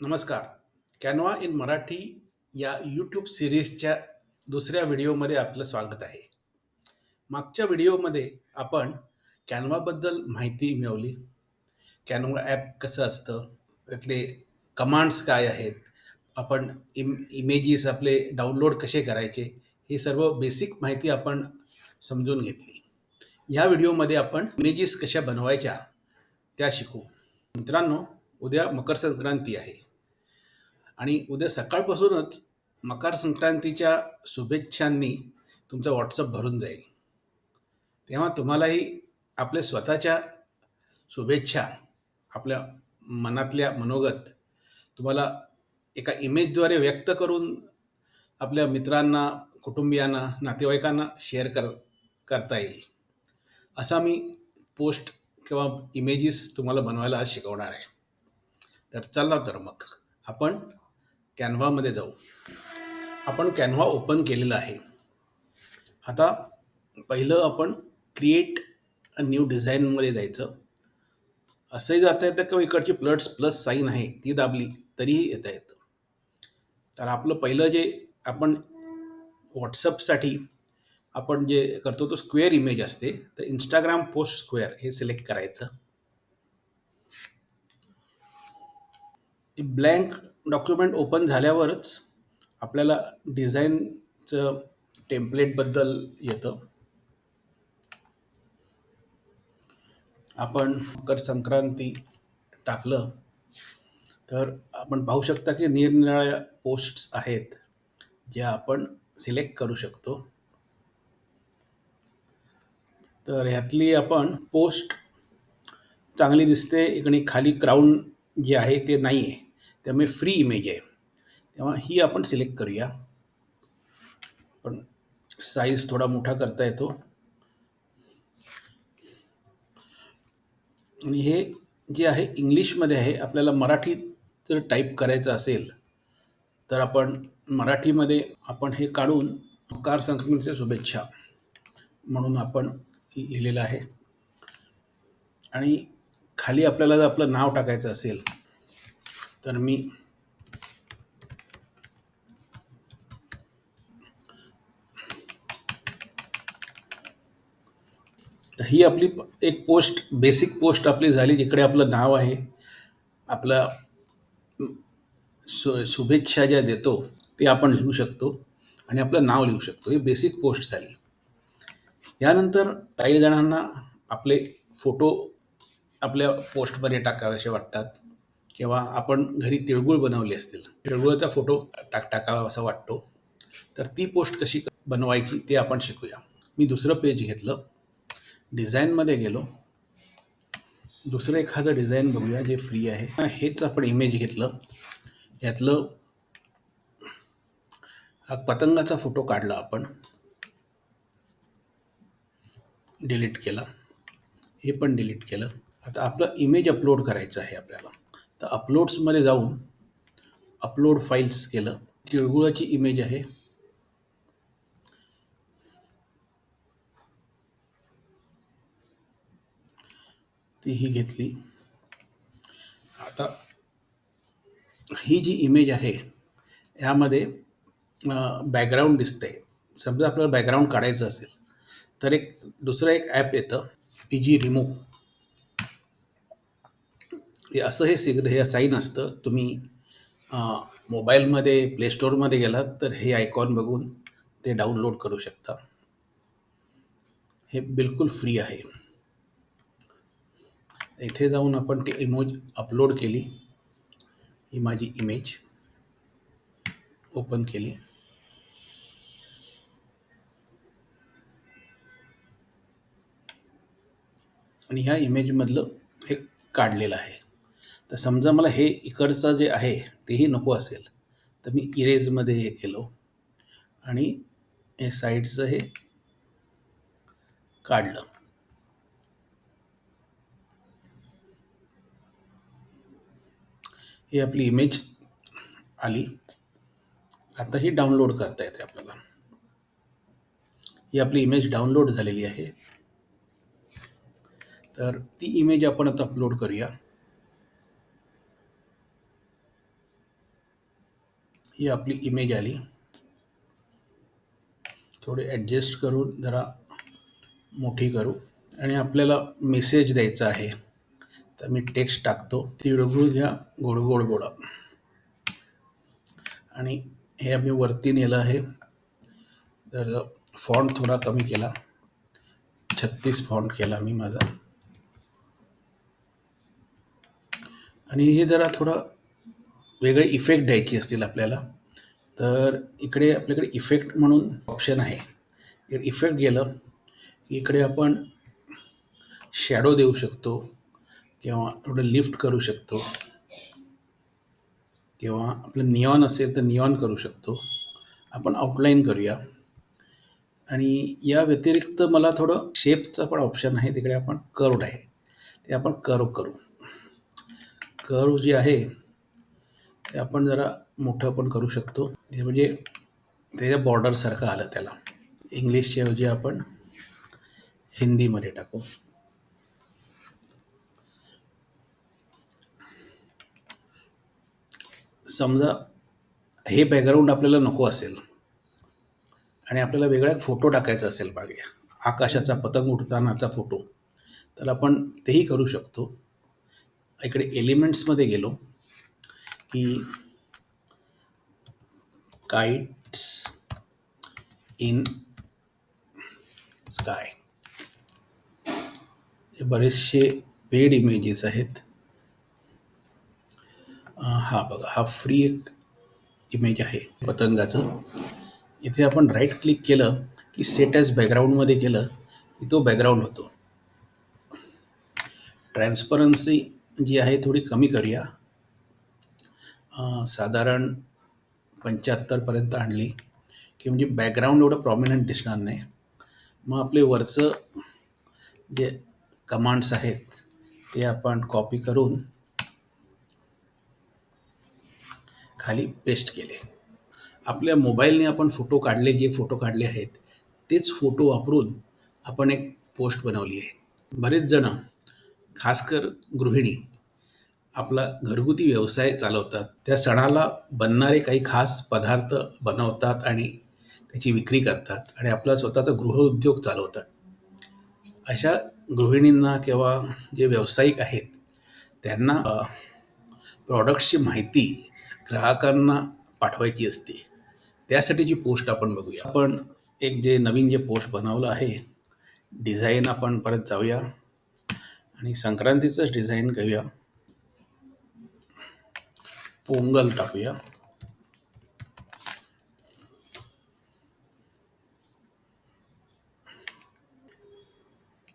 नमस्कार. Canva in Marathi या YouTube सिरीजच्या दुसऱ्या व्हिडिओमध्ये आपलं स्वागत आहे. मागच्या व्हिडिओमध्ये आपण कॅनवाबद्दल माहिती मिळवली. कॅनवा ॲप कसं असतं त्यातले कमांड्स काय आहेत आपण इम इमेजेस आपले डाउनलोड कसे करायचे हे सर्व बेसिक माहिती आपण समजून घेतली. ह्या व्हिडिओमध्ये आपण इमेजेस कशा बनवायच्या त्या शिकू. मित्रांनो उद्या मकर संक्रांती आहे. आणि उद्या सकाळपासूनच मकर संक्रांतीच्या शुभेच्छांनी तुमचा व्हॉट्सअप भरून जाईल. तेव्हा तुम्हालाही आपल्या स्वतःच्या शुभेच्छा आपल्या मनातल्या मनोगत तुम्हाला एका इमेजद्वारे व्यक्त करून आपल्या मित्रांना कुटुंबियांना नातेवाईकांना शेअर कर करता येईल. असा मी पोस्ट किंवा इमेजेस तुम्हाला बनवायला शिकवणार आहे. तर चला तर मग आपण कॅनव्हामध्ये जाऊ. आपण कॅनव्हा ओपन केलेलं आहे. आता पहिलं आपण क्रिएट अ न्यू डिझाईनमध्ये जायचं. असंही जाता येतं किंवा इकडची प्लस प्लस साईन आहे ती दाबली तरीही येता येतं. तर आपलं पहिलं जे आपण व्हॉट्सअपसाठी आपण जे करतो तो स्क्वेअर इमेज असते. तर इंस्टाग्राम पोस्ट स्क्वेअर हे सिलेक्ट करायचं. ब्लँक डॉक्युमेंट ओपन झाल्यावरच आपल्याला डिझाईनचं टेम्पलेटबद्दल येतं. आपण मकर संक्रांती टाकलं तर आपण पाहू शकता की निरनिराळ्या पोस्ट्स आहेत ज्या आपण सिलेक्ट करू शकतो. तर ह्यातली आपण पोस्ट चांगली दिसते इकडे खाली क्राऊन जे आहे ते नाही आहे त्यामुळे फ्री इमेज आहे. तेव्हा ही आपण सिलेक्ट करूया. पण साईज थोडा मोठा करता येतो. आणि हे जे आहे इंग्लिशमध्ये आहे आपल्याला मराठीत जर टाईप करायचं असेल तर आपण मराठीमध्ये आपण हे काढून कार संक्रमणच्या शुभेच्छा म्हणून आपण लिहिलेलं आहे. आणि खाली आपल्याला जर आपलं नाव टाकायचं असेल तर मी ही आपली एक पोस्ट बेसिक पोस्ट आपली झाली जिकडे आपलं नाव आहे. आपलं शु शुभेच्छा ज्या देतो ते आपण लिहू शकतो आणि आपलं नाव लिहू शकतो. ही बेसिक पोस्ट झाली. यानंतर काही जणांना आपले फोटो आपल्या पोस्टमध्ये टाकावेसे वाटतात. किंवा आपण घरी तिळगुळ बनवले असतील तिळगुळाचा फोटो टाक टाकावा असा वाटतो तर ती पोस्ट कशी बनवायची ते आपण शिकूया. मी दुसरं पेज घेतलं. डिझाईनमध्ये गेलो. दुसरं एखादं डिझाईन बघूया जे फ्री आहे. हेच आपण इमेज घेतलं. यातलं हा पतंगाचा फोटो काढला आपण. डिलीट केला. हे पण डिलीट केलं. आता आपलं इमेज अपलोड करायचं आहे आपल्याला. तर अपलोड्समध्ये जाऊन अपलोड फाईल्स केलं. तिळगुळाची इमेज आहे. ती ही घेतली. आता ही जी इमेज आहे यामध्ये बॅकग्राऊंड दिसतंय. समजा आपल्याला बॅकग्राऊंड काढायचं असेल तर एक दुसरं एक ॲप येतं पी जी रिमूव्ह हे असं हे सिग्न हे साईन असतं. तुम्ही मोबाईलमध्ये प्ले स्टोअरमध्ये गेलात तर हे आयकॉन बघून ते डाउनलोड करू शकता. हे बिलकुल फ्री आहे. इथे जाऊन आपण ती इमोज अपलोड केली. ही माझी इमेज. ओपन केली. आणि ह्या इमेजमधलं हे काढलेलं आहे. तर समजा मला हे इकडचं जे आहे तेही नको असेल तर मी इरेजमध्ये हे केलो. आणि हे साईडचं हे काढलं. ही आपली इमेज आली. आता ही डाउनलोड करता येते आपल्याला. ही आपली इमेज डाउनलोड झालेली आहे. तर ती इमेज आपण आता अपलोड करूया. ही आपली इमेज आली. थोडी ॲडजस्ट करून जरा मोठी करू. आणि आपल्याला मेसेज द्यायचा आहे. तर मी टेक्स्ट टाकतो. तिळगुळ घ्या. गोड गोड गोडा. आणि हे आम्ही वरती नेलं आहे. तर फॉन्ट थोडा कमी केला. छत्तीस फॉन्ट केला मी माझा. आणि हे जरा थोडा वेगळे इफेक्ट द्यायचे असतील आपल्याला तर इकडे आपल्याकडे इफेक्ट म्हणून ऑप्शन आहे. इकडे इफेक्ट गेलं की इकडे आपण शॅडो देऊ शकतो किंवा थोडं लिफ्ट करू शकतो किंवा आपलं नियॉन असेल तर नियॉन करू शकतो. आपण आउटलाईन करूया. आणि या व्यतिरिक्त मला थोडं शेपचं पण ऑप्शन आहे तिकडे आपण कर्वड आहे. ते आपण कर्व करू. कर्व जे आहे ते आपण जरा मोठं पण करू शकतो. ते म्हणजे त्याच्या बॉर्डरसारखं आलं त्याला. इंग्लिशच्या ऐवजी आपण हिंदीमध्ये टाकू. समजा हे बॅकग्राऊंड आपल्याला नको असेल आणि आपल्याला वेगळा फोटो टाकायचा असेल मागे आकाशाचा पतंग उडतानाचा फोटो तर आपण तेही करू शकतो. इकडे एलिमेंट्समध्ये गेलो. की काइट्स इन स्काय हे बरेचसे पेड इमेजेस आहेत. हा बघा हा फ्री एक इमेज आहे पतंगाचं. इथे आपण राईट क्लिक केलं की सेट ॲज बॅकग्राऊंडमध्ये गेलं की तो बॅकग्राऊंड होतो. ट्रान्सपरन्सी जी आहे थोडी कमी करूया. साधारण पंच्याहत्तरपर्यंत आणली. की म्हणजे बॅकग्राऊंड एवढं प्रॉमिनंट दिसणार नाही. मग आपले वरचं जे कमांड्स आहेत ते आपण कॉपी करून खाली पेस्ट केले. आपल्या मोबाईलने आपण फोटो काढले जे फोटो काढले आहेत तेच फोटो वापरून आपण एक पोस्ट बनवली आहे. बरेच जण खासकर गृहिणी आपला घरगुती व्यवसाय चालवतात. त्या सणाला बनणारे काही खास पदार्थ बनवतात आणि त्याची विक्री करतात आणि आपला स्वतःचा गृहउद्योग चालवतात. अशा गृहिणींना किंवा जे व्यावसायिक आहेत त्यांना प्रॉडक्ट्सची माहिती ग्राहकांना पाठवायची असते. त्यासाठीची पोस्ट आपण बघूया. आपण एक जे नवीन जे पोस्ट बनवलं आहे डिझाईन आपण परत जाऊया आणि संक्रांतीचंच डिझाईन घेऊया. पोंगल टाकूया.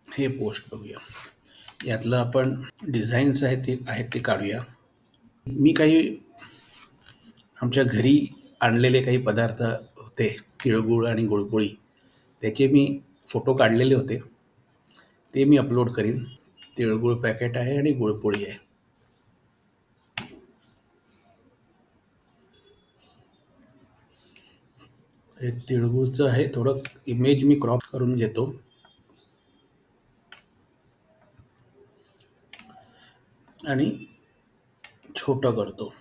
हे पोस्ट बघूया. यातलं आपण डिझाईन्स आहेत ते आहेत ते काढूया. मी काही आमच्या घरी आणलेले काही पदार्थ होते तिळगुळ आणि गुळपोळी. त्याचे मी फोटो काढलेले होते. ते मी अपलोड करीन. तिळगुळ पॅकेट आहे आणि गुळपोळी आहे. हे तिळगुळचं आहे. थोडं इमेज मी क्रॉप करून घेतो. आणि छोटं करतो.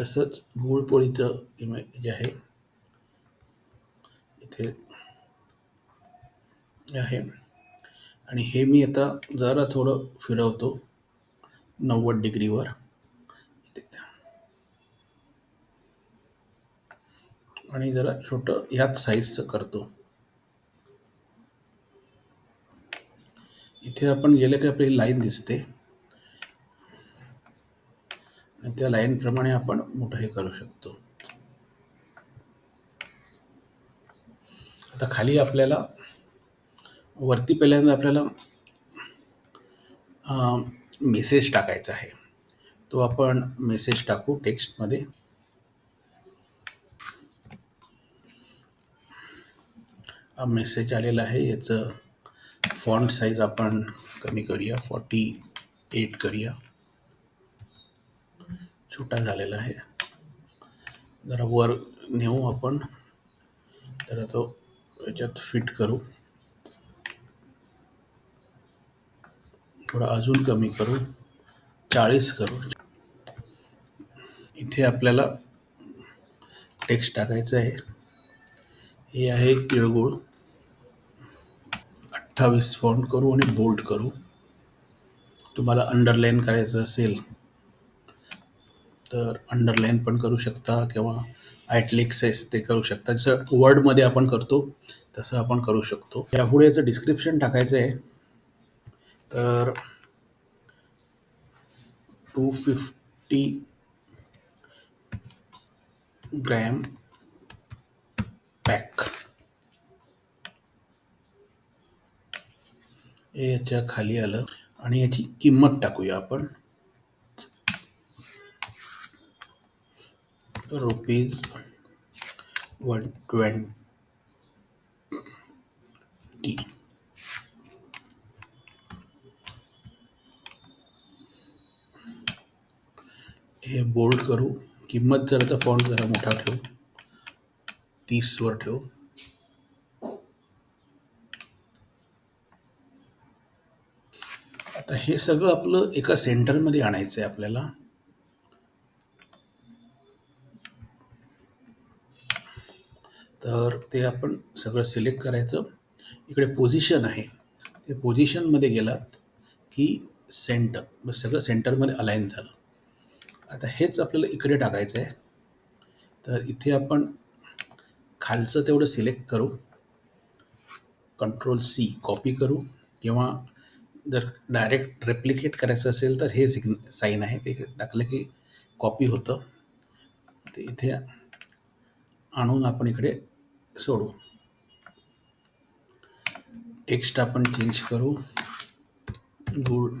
तसंच गुळपोळीचं इमेज जे आहे. इथे आहे. आणि हे मी आता जरा थोडं फिरवतो. नव्वद डिग्रीवर. आणि जरा छोटं ह्याच साईजचं करतो. इथे आपण गेलं की आपली लाईन दिसते. आणि त्या लाईनप्रमाणे आपण मोठं हे करू शकतो. आता खाली आपल्याला वरती पहिल्यांदा आपल्याला मेसेज टाकायचा आहे. तो आपण मेसेज टाकू टेक्स्टमध्ये हा मेसेज आलेला आहे. याचं फॉन्ट साईज आपण कमी करूया. फॉर्टी एट करूया. छोटा झालेला आहे. जरा वर नेऊ आपण. जरा तो याच्यात फिट करू. थोडं अजून कमी करू. चाळीस करू. इथे आपल्याला टेक्स्ट टाकायचं आहे. हे आहे तिळगुळ अठ्ठावीस फॉन्ट करू आणि बोल्ड करू. तुम्हाला अंडरलाईन करायचं असेल तर अंडरलाईन पण करू शकता किंवा आयटलिक्स आहे ते करू शकता. जसं वर्डमध्ये आपण करतो तसं आपण करू शकतो. यापुढे याचं डिस्क्रिप्शन टाकायचं आहे. तर टू फिफ्टी ग्रॅम पॅक हे याच्या खाली आलं आणि याची किंमत टाकूया आपण. रुपीज वन ट्वेंटी हे बोल्ड करू. किंमत जराचा फॉन्ट जरा मोठा ठेवू. तीसवर ठेवू. आता हे सगळं आपलं एका सेंटरमध्ये आणायचं आहे आपल्याला. तर ते आपण सगळं सिलेक्ट करायचं. इकडे पोझिशन आहे. ते पोझिशनमध्ये गेलात की सेंटर मग सगळं सेंटरमध्ये अलाईन झालं. आता हेच आपल्याला इकडे टाकायचं आहे. तर इथे आपण खालचं तेवढं सिलेक्ट करू. कंट्रोल सी कॉपी करू. किंवा जर डायरेक्ट रेप्लिकेट करायचं असेल तर हे सिग्न साईन आहे. ते टाकलं की कॉपी होतं. ते इथे आणून आपण इकडे सोडू. टेक्स्ट आपण चेंज करू. गुळ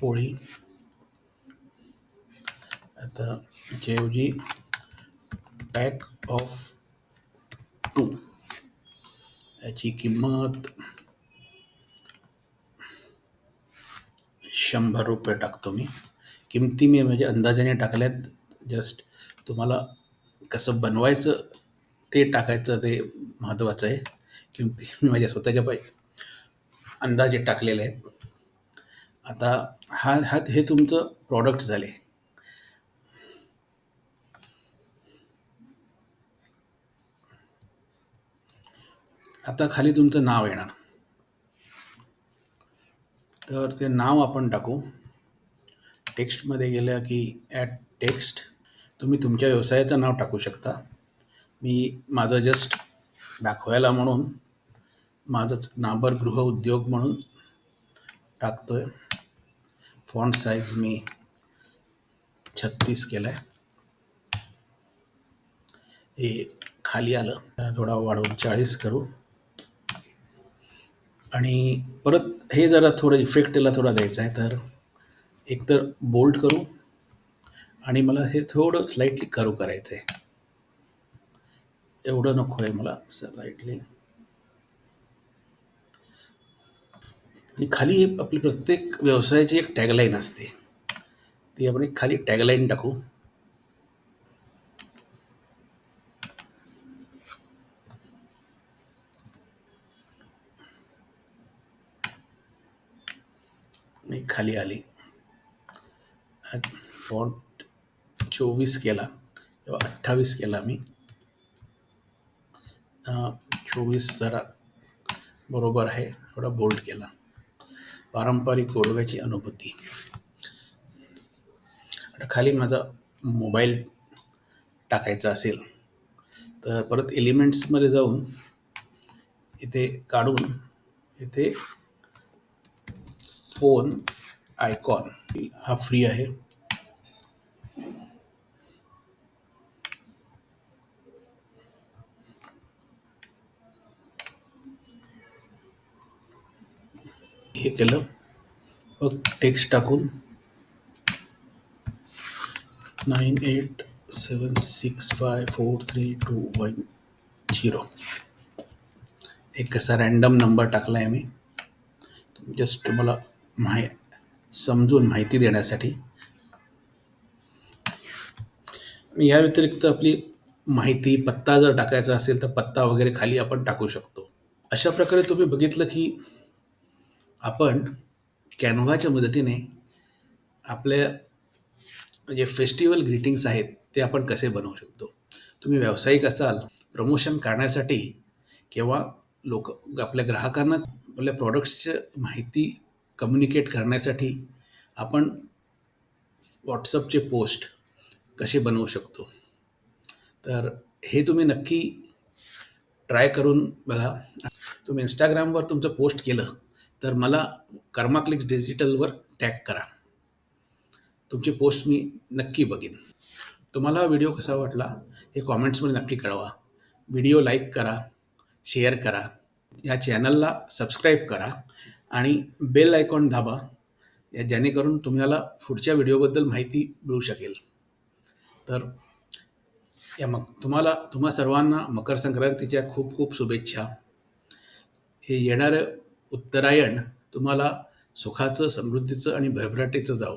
पोळी. आता ऐवजी पॅक ऑफ टू याची किंमत शंभर रुपये टाकतो मी. किमती मी म्हणजे अंदाजाने टाकल्यात. जस्ट तुम्हाला कसं बनवायचं ते टाकायचं ते महत्त्वाचं आहे. किमती मी माझ्या स्वतःच्या पाय अंदाजे टाकलेले आहेत. आता हा हा हे तुमचं प्रॉडक्ट झाले. आता खाली तुमचं नाव येणार. तर ते नाव आपण टाकू. टेक्स्टमध्ये गेलं की ॲट टेक्स्ट तुम्ही तुमच्या व्यवसायाचं नाव टाकू शकता. मी माझं जस्ट दाखवायला म्हणून माझंच नाबर गृह उद्योग म्हणून टाकतो आहे फॉन्ट साईज मी छत्तीस केला आहे हे खाली आलं. थोडा वाढवून चाळीस करू. आणि परत हे जरा थोडं इफेक्ट थोडा द्यायचा आहे तर एकतर बोल्ड करू आणि मला हे थोडं स्लाइटली करू करायचं आहे. एवढं नको आहे मला स्लाइटली आणि खाली आपली प्रत्येक व्यवसायाची एक टॅगलाईन असते. ती आपण एक खाली टॅगलाईन टाकू. मी खाली आली. फॉन्ट चोवीस केला. किंवा अठ्ठावीस केला मी. चोवीस जरा बरोबर आहे. थोडा बोल्ड केला. पारंपरिक गोडव्याची अनुभूती. आता खाली माझा मोबाईल टाकायचा असेल तर परत एलिमेंट्समध्ये जाऊन इथे काढून इथे फ़ोन आयकॉन. हा फ्री आहे. हे केलं. मग टेक्स्ट टाकून nine eight seven six five four three two one zero एक कसा रॅन्डम नंबर टाकला आहे मी जस्ट तुम्हाला माहि समजून माहिती देण्यासाठी. या व्यतिरिक्त आपली माहिती पत्ता जर टाकायचा असेल तर पत्ता वगैरे खाली आपण टाकू शकतो. अशा प्रकारे तुम्ही बघितलं की आपण कॅनव्हाच्या मदतीने आपल्या जे फेस्टिवल ग्रीटिंग्स आहेत ते आपण कसे बनवू शकतो. तुम्ही व्यावसायिक असाल प्रमोशन करण्यासाठी किंवा लोक आपल्या ग्राहकांना आपल्या प्रॉडक्ट्सचं माहिती कम्युनिकेट करण्यासाठी आपण व्हॉट्सअपचे पोस्ट कसे बनवू शकतो? तर हे तुम्ही नक्की ट्राय करून बघा. तुम्ही इंस्टाग्रामवर तुमचं पोस्ट केलं तर मला कर्माक्लिक्स डिजिटलवर टॅग करा. तुमची पोस्ट मी नक्की बघेन. तुम्हाला व्हिडिओ कसा वाटला हे कॉमेंट्समध्ये नक्की कळवा. व्हिडिओ लाईक करा शेअर करा. या चॅनलला सबस्क्राईब करा. आणि बेल आयकॉन दाबा या जेणेकरून तुम्हाला पुढच्या व्हिडिओबद्दल माहिती मिळू शकेल. तर या मग तुम्हाला तुम्हा सर्वांना मकर संक्रांतीच्या खूप खूप शुभेच्छा. हे येणारं उत्तरायण तुम्हाला सुखाचं समृद्धीचं आणि भरभराटीचं जाऊ